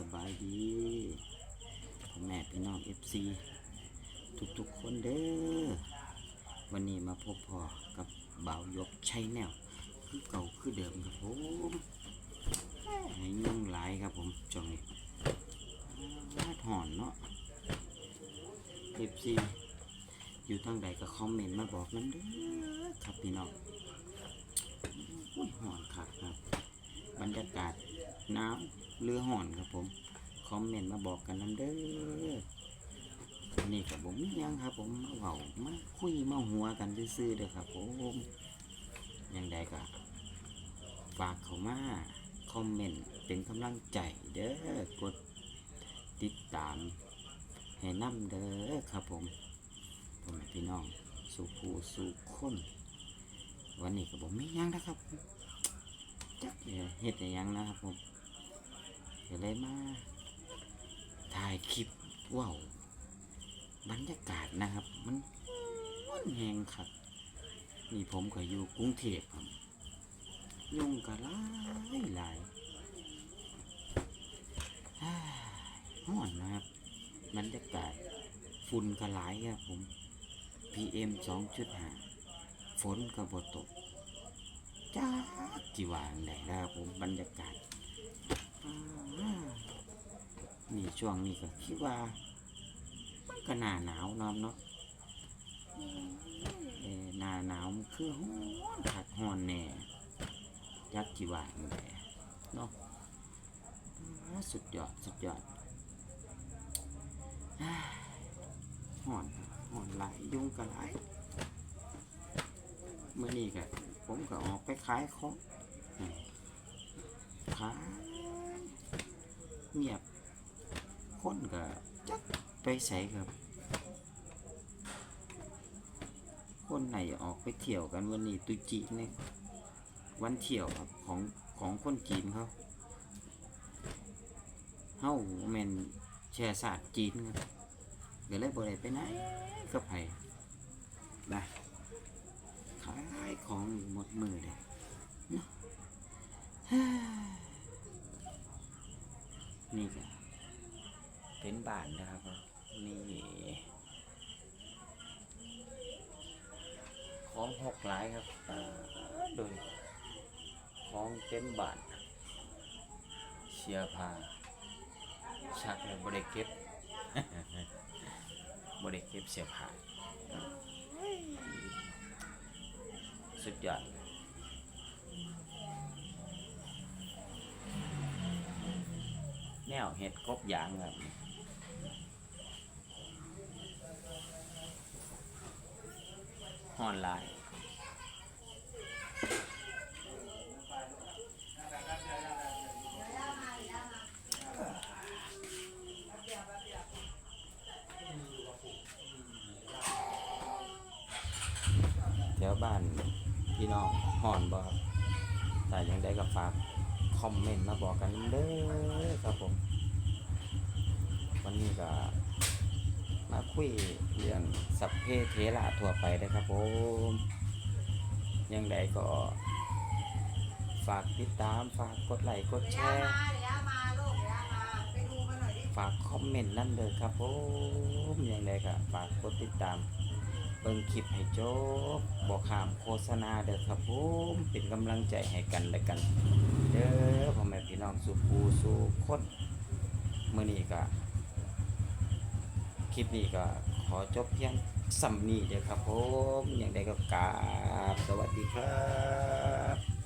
สบายดีพ่อแม่พี่น้องเอฟซีทุกๆคนเด้อ วันนี้มาพบพ่อกับบ่าวยกชัยแนว คือเก่าคือเดิมครับผมให้ยุ่งหลายครับผมจองนี้อาหอนเนาะเอฟซีอยู่ทางใดก็คอมเมนต์มาบอกน้ำเด้อครับพี่น้องอุ้ยหอนคักครับ บรรยากาศหนาวเรือห่อนครับผม คอมเมนต์มาบอกกันน้ำเด้ออันนี่กับผมมียังครับผมมาเว้ามาคุยมาหัวกันซื่อๆเด้อครับผมยังใดก็ฝากเขามาคอมเมนต์เป็นกำลังใจเด้อกดติดตามให้น้ำเด้อครับผมผมพี่น้อง สู่ผู้สู่คน วันนี้ก็ผมมียังนะครับ จักเฮ็ดอหยังนะครับผมก็เลยมาถ่ายคลิปว้าวบรรยากาศนะครับ มันมันแหงครับนี่ผมก็อยู่กรุงเทพครับยุงก็หลายหลายฮ่าห้อนนะครับบรรยากาศฝุ่นก็หลายครับผม PM 2.5ฝนก็บ่ตก จ้าจีวางได้แล้วผมบรรยากาศนี่ช่วงนี้ก็คิดว่า มันก็หนาหนาวนอนเนาะเอ่หนาหนาวมันคือฮ้อนขัดฮ้อนแน่ยักจีวางได้เนาะสุดยอดสุดยอดอ่าฮ้อนฮ้อนหลายยุงก็หลายเมื่อนี้ก็ ผมก็ออกไปขายของขายเงียบคนก็จักไปใส่ครับ คนไหนออกไปเที่ยวกันวันนี้ตุจีนเนี่ยวันเที่ยวครับของของคนจีนเขาเฮ้าแมนแชร์ศาสตร์จีนครับเดี๋ยวเลยบ่ได้ไปไหนกับไผไป ขายของอยู่ห มดมือเลยเนาะนี่ก็เป็นบ้านนะครับนี่ของหกหลายครับโดยของเต็มบ้านเชียร์ผ้าชักเลยบริเก็บบริเก็บเสียผ้าสุดยอด แนวเห็ดกบยางครับฮอนไลน์แถวบ้านพี่น้องฮอนบ่ครับแต่ยังได้ก็ฝา คอมเมนต์มาบอกกันเด้อครับผม วันนี้ก็มาคุยเรื่องสัพเพเทระทั่วไปได้ครับผม ยังไดก็ ฝากติดตามฝากกดไลค์กดแชร์ฝากคอมเมนต์นั่นเลยครับผมยังไงก็ฝากกดติดตาม เบิ่งคลิปให้จบบอกขามโฆษณาเด้อครับผมเป็นกำลังใจให้กันและกัน เด้อพ่อแม่พี่น้องสุภูสุคนมื้อนี้ก็คลิปนี้ก็ขอจบเพียงสำนีเด้อครับผมยังไงก็กราบสวัสดีครับ